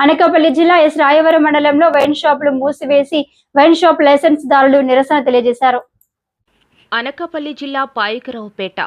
అనకాపల్లి జిల్లా ఎస్ రాయవరం మండలంలో వైన్ షాపులు మూసివేసి వైన్ షాప్ లైసెన్స్ దారులు నిరసన తెలియజేశారు. అనకాపల్లి జిల్లా పాయకరావుపేట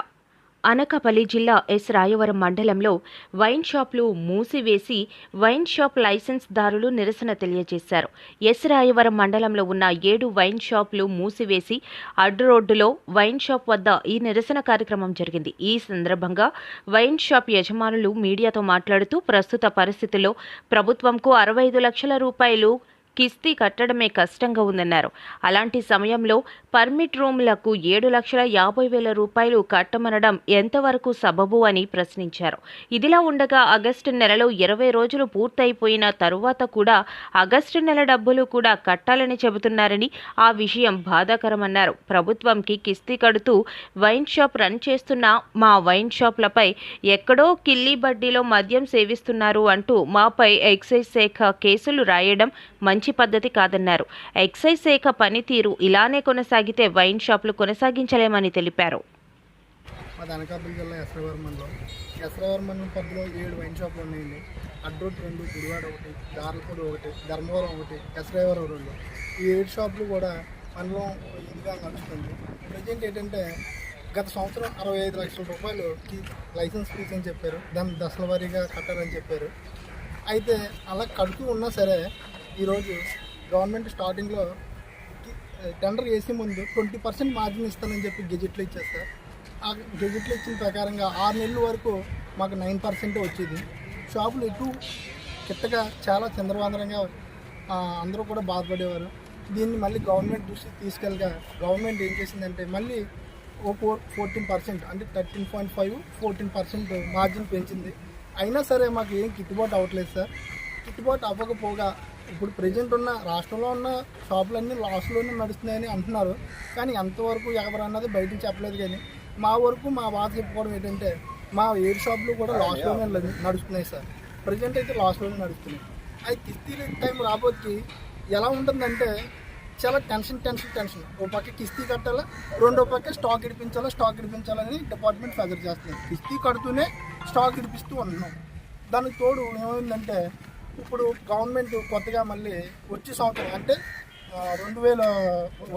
అనకాపల్లి జిల్లా ఎస్ రాయవరం మండలంలో వైన్ షాప్లు మూసివేసి వైన్ షాప్ లైసెన్స్ దారులు నిరసన తెలియజేశారు. ఎస్ రాయవరం మండలంలో ఉన్న ఏడు వైన్ షాపులు మూసివేసి అడ్డు రోడ్డులో వైన్ షాప్ వద్ద ఈ నిరసన కార్యక్రమం జరిగింది. ఈ సందర్భంగా వైన్ షాప్ యజమానులు మీడియాతో మాట్లాడుతూ ప్రస్తుత పరిస్థితుల్లో ప్రభుత్వంకు అరవై ఐదు లక్షల రూపాయలు కిస్తీ కట్టడమే కష్టంగా ఉందన్నారు. అలాంటి సమయంలో పర్మిట్ రూమ్లకు ఏడు లక్షల యాభై వేల రూపాయలు కట్టమనడం ఎంతవరకు సబబు అని ప్రశ్నించారు. ఇదిలా ఉండగా ఆగస్టు నెలలో ఇరవై రోజులు పూర్తయిపోయిన తరువాత కూడా ఆగస్టు నెల డబ్బులు కూడా కట్టాలని చెబుతున్నారని ఆ విషయం బాధాకరమన్నారు. ప్రభుత్వంకి కిస్తీ కడుతూ వైన్ షాప్ రన్ చేస్తున్న మా వైన్ షాప్లపై ఎక్కడో కిల్లి బడ్డీలో మద్యం సేవిస్తున్నారు అంటూ మాపై ఎక్సైజ్ శాఖ కేసులు రాయడం మంచి మంచి పద్ధతి కాదన్నారు. ఎక్సైజ్ శాఖ పనితీరు ఇలానే కొనసాగితే వైన్ షాపులు కొనసాగించలేమని తెలిపారు. మాది అనకాపల్లి జిల్లా ఎస్రవరం మండలం. ఎస్రవరం మండలం పరిధిలో ఏడు వైన్ షాపులు ఉన్నాయండి. అడ్రోడ్ రెండు గుడివాడ ఒకటి దార్లపూడి ఒకటి ధర్మవరం ఒకటి ఎస్రవరం రెండు. ఈ ఏడు షాపులు కూడా మనలో ఇదిగా నడుస్తుంది. ప్రజెంట్ ఏంటంటే గత సంవత్సరం అరవై ఐదు లక్షల రూపాయలు కి- లైసెన్స్ ఫీజు అని చెప్పారు. దాన్ని దశల వారీగా కట్టాలని చెప్పారు. అయితే అలా కడుతూ ఉన్నా సరే ఈరోజు గవర్నమెంట్ స్టార్టింగ్లో టెండర్ వేసే ముందు ట్వంటీ పర్సెంట్ మార్జిన్ ఇస్తానని చెప్పి గెజెట్లు ఇచ్చేస్తారు. ఆ గెజెట్లు ఇచ్చిన ప్రకారంగా ఆరు నెలల వరకు మాకు నైన్ పర్సెంట్ వచ్చేది. షాపులు ఎటు కిట్టగా చాలా చంద్రబాంధరంగా అందరూ కూడా బాధపడేవారు. దీన్ని మళ్ళీ గవర్నమెంట్ దృష్టికి తీసుకెళ్ళగా గవర్నమెంట్ ఏం చేసిందంటే మళ్ళీ ఓ ఫోర్ ఫోర్టీన్ పర్సెంట్ అంటే thirteen point five fourteen percent margin పెంచింది. అయినా సరే మాకు ఏం గిట్టుబాటు అవ్వట్లేదు సార్. గిట్టుబాటు అవ్వకపోగా ఇప్పుడు ప్రజెంట్ ఉన్న రాష్ట్రంలో ఉన్న షాపులన్నీ లాస్లోనే నడుస్తున్నాయని అంటున్నారు. కానీ ఎంతవరకు ఎవరు అన్నది బయటకు చెప్పలేదు కానీ మా వరకు మా బాధ చెప్పుకోవడం ఏంటంటే మా ఏడు షాపులు కూడా లాస్లోనే నడుస్తున్నాయి సార్. ప్రజెంట్ అయితే లాస్లోనే నడుస్తున్నాయి. అది కిస్తీ టైం రాబోతుకి ఎలా ఉంటుందంటే చాలా టెన్షన్ టెన్షన్ టెన్షన్ ఓ పక్క కిస్తీ కట్టాలా రెండో పక్క స్టాక్ ఇడిపించాలా స్టాక్ ఇడిపించాలని డిపార్ట్మెంట్ ఫెదర్ చేస్తుంది కిస్తీ కడుతూనే స్టాక్ ఇడిపిస్తూ ఉంటున్నాం. దానికి తోడు ఏమైందంటే ఇప్పుడు గవర్నమెంట్ కొత్తగా మళ్ళీ వచ్చే సంవత్సరం అంటే రెండు వేల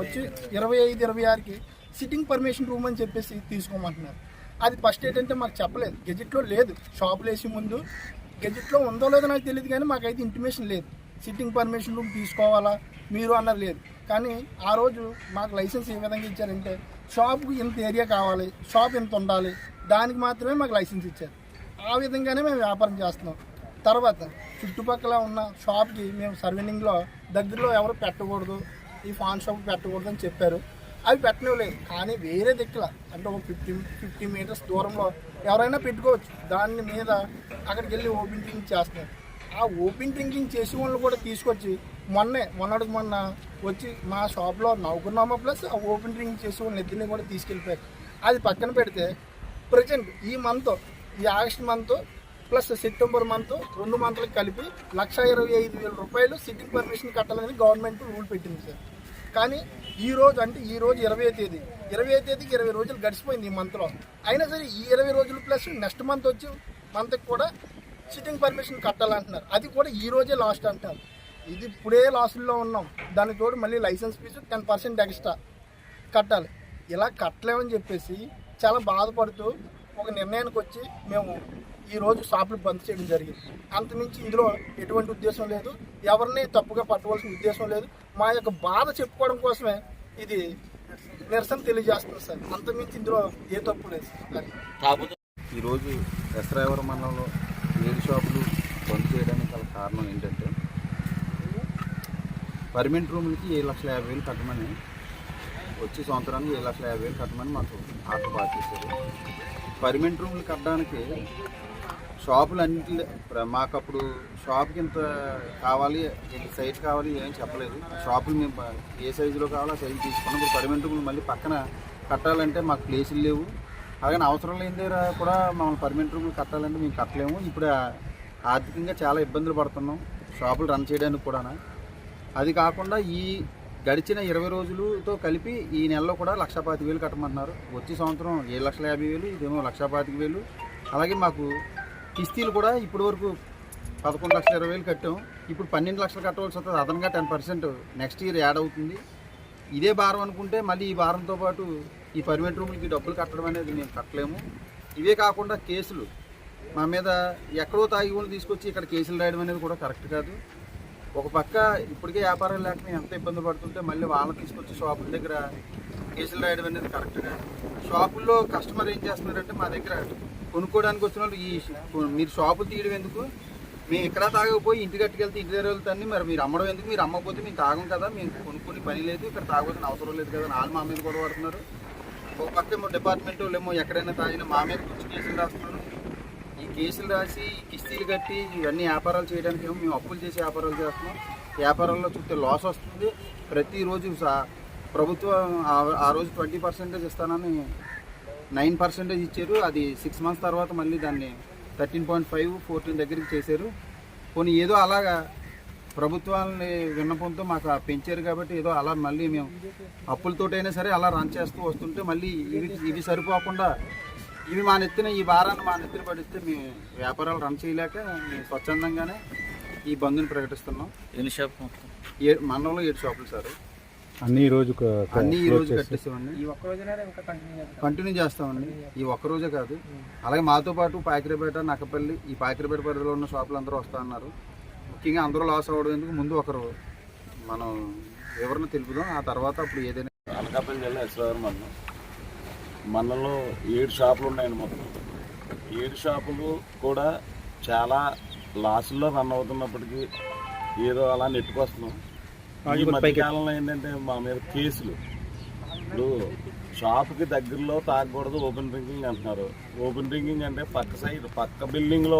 వచ్చి ఇరవై ఐదు ఇరవై ఆరుకి సిట్టింగ్ పర్మిషన్ రూమ్ అని చెప్పేసి తీసుకోమంటున్నారు. అది ఫస్ట్ ఏంటంటే మాకు చెప్పలేదు. గెజిట్లో లేదు. షాపులు వేసే ముందు గెజిట్లో ఉందో లేదో నాకు తెలియదు కానీ మాకైతే ఇంటిమేషన్ లేదు. సిట్టింగ్ పర్మిషన్ రూమ్ తీసుకోవాలా? మీరు అన్నది లేదు. కానీ ఆ రోజు మాకు లైసెన్స్ ఏ విధంగా ఇచ్చారంటే షాప్కి ఇంత ఏరియా కావాలి షాప్ ఇంత ఉండాలి దానికి మాత్రమే మాకు లైసెన్స్ ఇచ్చారు. ఆ విధంగానే మేము వ్యాపారం చేస్తున్నాం. తర్వాత చుట్టుపక్కల ఉన్న షాప్కి మేము సర్వీనింగ్లో దగ్గరలో ఎవరు పెట్టకూడదు ఈ ఫాన్ షాప్ పెట్టకూడదు అని చెప్పారు. అవి పెట్టనివ్వలేదు కానీ వేరే దిక్కుల అంటే ఒక ఫిఫ్టీ ఫిఫ్టీ మీటర్స్ దూరంలో ఎవరైనా పెట్టుకోవచ్చు. దాని మీద అక్కడికి వెళ్ళి ఓపెన్ డ్రింకింగ్ చేస్తున్నారు. ఆ ఓపెన్ డ్రింకింగ్ చేసే వాళ్ళు కూడా తీసుకొచ్చి మొన్నే మొన్నటికి మొన్న వచ్చి మా షాప్లో నవ్వుకున్నామా ప్లస్ ఆ ఓపెన్ డ్రింకింగ్ చేసే వాళ్ళని ఇద్దరిని కూడా తీసుకెళ్ళిపోయారు. అది పక్కన పెడితే ప్రజెంట్ ఈ మంత్ ఈ August month plus September month రెండు మంత్లకు కలిపి లక్ష ఇరవై ఐదు వేల రూపాయలు సిట్టింగ్ పర్మిషన్ కట్టాలని గవర్నమెంట్ రూల్ పెట్టింది సార్. కానీ ఈ రోజు అంటే ఈ రోజు ఇరవై తేదీ. ఇరవై తేదీకి ఇరవై రోజులు గడిచిపోయింది ఈ మంత్లో. అయినా సరే ఈ ఇరవై రోజులు ప్లస్ నెక్స్ట్ మంత్ వచ్చి మంత్కి కూడా సిట్టింగ్ పర్మిషన్ కట్టాలంటున్నారు. అది కూడా ఈ రోజే లాస్ట్ అంటారు ఇది ఇప్పుడే లాస్ట్లో ఉన్నాం. దానికి తోడు మళ్ళీ license fee ten percent extra కట్టాలి. ఇలా కట్టలేమని చెప్పేసి చాలా బాధపడుతూ ఒక నిర్ణయానికి వచ్చి మేము ఈరోజు షాపులు బంద్ చేయడం జరిగింది. అంతమించి ఇందులో ఎటువంటి ఉద్దేశం లేదు. ఎవరిని తప్పుగా పట్టవలసిన ఉద్దేశం లేదు. మా యొక్క బాధ చెప్పుకోవడం కోసమే ఇది నిరసన తెలియజేస్తుంది సార్. అంతమించి ఇందులో ఏ తప్పు లేదు అది ఈరోజు ఎస్రాయవరం మండలంలో ఏడు షాపులు బంద్ చేయడానికి గల కారణం ఏంటంటే పర్మనెంట్ రూములకి ఏడు లక్షల యాభై వేలు కట్టమని వచ్చే సంవత్సరానికి ఏడు లక్షల యాభై వేలు కట్టమని మాకు ఆట బాగా చేశారు. పర్మనెంట్ రూములు కట్టడానికి షాపులు అన్నింటి మాకు అప్పుడు షాప్కి ఇంత కావాలి ఇంత సైజ్ కావాలి ఏం చెప్పలేదు. షాపులు మేము ఏ సైజులో కావాలో ఆ సైజు తీసుకున్నాం. ఇప్పుడు పర్మనెంట్ రూమ్లు మళ్ళీ పక్కన కట్టాలంటే మాకు ప్లేసులు లేవు. అలాగే అవసరం లేని దగ్గర కూడా మమ్మల్ని పర్మనెంట్ రూములు కట్టాలంటే మేము కట్టలేము. ఇప్పుడు ఆర్థికంగా చాలా ఇబ్బందులు పడుతున్నాం. షాపులు రన్ చేయడానికి కూడా అది కాకుండా ఈ గడిచిన ఇరవై రోజులతో కలిపి ఈ నెలలో కూడా లక్ష పాతిక వేలు కట్టమంటున్నారు. వచ్చే సంవత్సరం ఏడు లక్షల యాభై వేలు ఇదేమో లక్ష పాతిక వేలు. అలాగే మాకు కిస్తీలు కూడా ఇప్పటి వరకు పదకొండు లక్షల ఇరవై వేలు కట్టాం. ఇప్పుడు పన్నెండు లక్షలు కట్టవలసి వస్తుంది అదనంగా ten percent next year add అవుతుంది. ఇదే భారం అనుకుంటే మళ్ళీ ఈ భారంతో పాటు ఈ పర్మిట్ రూమ్లకి డబ్బులు కట్టడం అనేది మేము కట్టలేము. ఇవే కాకుండా కేసులు. మా మీద ఎక్కడో తాగి తీసుకొచ్చి ఇక్కడ కేసులు రాయడం అనేది కూడా కరెక్ట్ కాదు. ఒక పక్క ఇప్పటికే వ్యాపారం లేక మేము ఎంత ఇబ్బంది పడుతుంటే మళ్ళీ వాళ్ళని తీసుకొచ్చి షాపుల దగ్గర కేసులు రాయడం అనేది కరెక్ట్గా షాపుల్లో కస్టమర్ ఏం చేస్తున్నారంటే మా దగ్గర కొనుక్కోవడానికి వచ్చిన వాళ్ళు ఈ మీరు షాపులు తీయడం ఎందుకు? మేము ఇక్కడ తాగకపోయి ఇంటి కట్టుకెళ్తే ఇంటి దగ్గర వెళ్తాన్ని మరి మీరు అమ్మడం ఎందుకు? మీరు అమ్మకపోతే మేము తాగం కదా మేము కొనుక్కుని పని లేదు ఇక్కడ తాగవలసిన అవసరం లేదు కదా అని వాళ్ళు మా మీద కూడా పడుతున్నారు. ఒక పక్క ఏమో డిపార్ట్మెంట్ ఏమో ఎక్కడైనా తాగినా మా మీద కొంచెం కేసులు రాస్తున్నారు. కేసులు రాసి కిస్తీలు కట్టి ఇవన్నీ వ్యాపారాలు చేయడానికి ఏమో మేము అప్పులు చేసి వ్యాపారాలు చేస్తున్నాం. వ్యాపారంలో చూస్తే లాస్ వస్తుంది. ప్రతిరోజు సా- ప్రభుత్వం ఆ- రోజు ట్వంటీ పర్సెంటేజ్ ఇస్తానని నైన్ పర్సెంటేజ్ ఇచ్చారు. అది సిక్స్ మంత్స్ తర్వాత మళ్ళీ దాన్ని థర్టీన్ పాయింట్ ఫైవ్ ఫోర్టీన్ దగ్గరికి చేశారు. పోనీ ఏదో అలాగా ప్రభుత్వాలని విన్నపంతో మాకు పెంచారు కాబట్టి ఏదో అలా మళ్ళీ మేము అప్పులతోటైనా సరే అలా రన్ చేస్తూ వస్తుంటే మళ్ళీ ఇవి ఇవి సరిపోకుండా ఇవి మా నెత్తిన ఈ భారాన్ని మా నెత్తిన పడిస్తే మేము వ్యాపారాలు రన్ చేయలేక మేము స్వచ్ఛందంగానే ఈ బంద్ని ప్రకటిస్తున్నాం. ఎన్ని షాప్ ఏ మండలంలో ఏడు షాపులు సార్. అన్ని ఈ రోజు అన్ని ఈ రోజు. కట్టేసామండి కంటిన్యూ చేస్తామండి. ఈ ఒక్క రోజే కాదు. అలాగే మాతో పాటు పాకిరిపేట నక్కపల్లి ఈ పాకిరిపేట పరిధిలో ఉన్న షాపులు అందరూ వస్తా అన్నారు. ముఖ్యంగా అందరూ లాస్ అవ్వడం ఎందుకు? ముందు ఒకరు మనం వివరణ తెలుపుదాం. ఆ తర్వాత అప్పుడు ఏదైనా అనకాపల్లి జిల్లా ఎస్రావరం మండలం మండలంలో ఏడు షాపులు ఉన్నాయండి మొత్తం. ఏడు షాపులు కూడా చాలా లాసుల్లో రన్ అవుతున్నప్పటికీ ఏదో అలా నెట్టుకొస్తున్నాం. ఈ మధ్యకాలంలో ఏంటంటే మా మీద కేసులు. ఇప్పుడు షాప్కి దగ్గరలో తాగకూడదు ఓపెన్ డ్రింకింగ్ అంటున్నారు. ఓపెన్ డ్రింకింగ్ అంటే పక్క సైడ్ పక్క బిల్డింగ్లో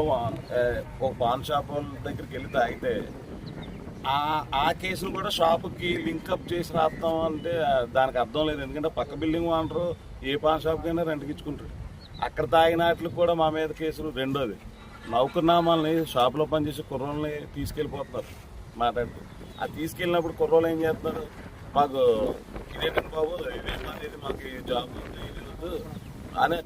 ఒక పాన్ షాప్ వాళ్ళ దగ్గరికి వెళ్ళి తాగితే ఆ ఆ కేసును కూడా షాప్కి లింకప్ చేసి రాస్తాం అంటే దానికి అర్థం లేదు. ఎందుకంటే పక్క బిల్డింగ్ ఓనరు ఏ పాన్ షాప్కైనా రెంట్కి ఇచ్చుకుంటాడు అక్కడ తాగినట్లు కూడా మా మీద కేసులు రెండోది నౌకర్నామాలని షాప్లో పనిచేసే కుర్రోళ్ళని తీసుకెళ్ళిపోతున్నారు. మాట్లాడుతూ. ఆ తీసుకెళ్ళినప్పుడు కుర్రోళ్ళు ఏం చేస్తున్నారు? మాకు ఇదేంటండి బాబు? ఇదేంటి మాకు జాబ్? ఉంది, అని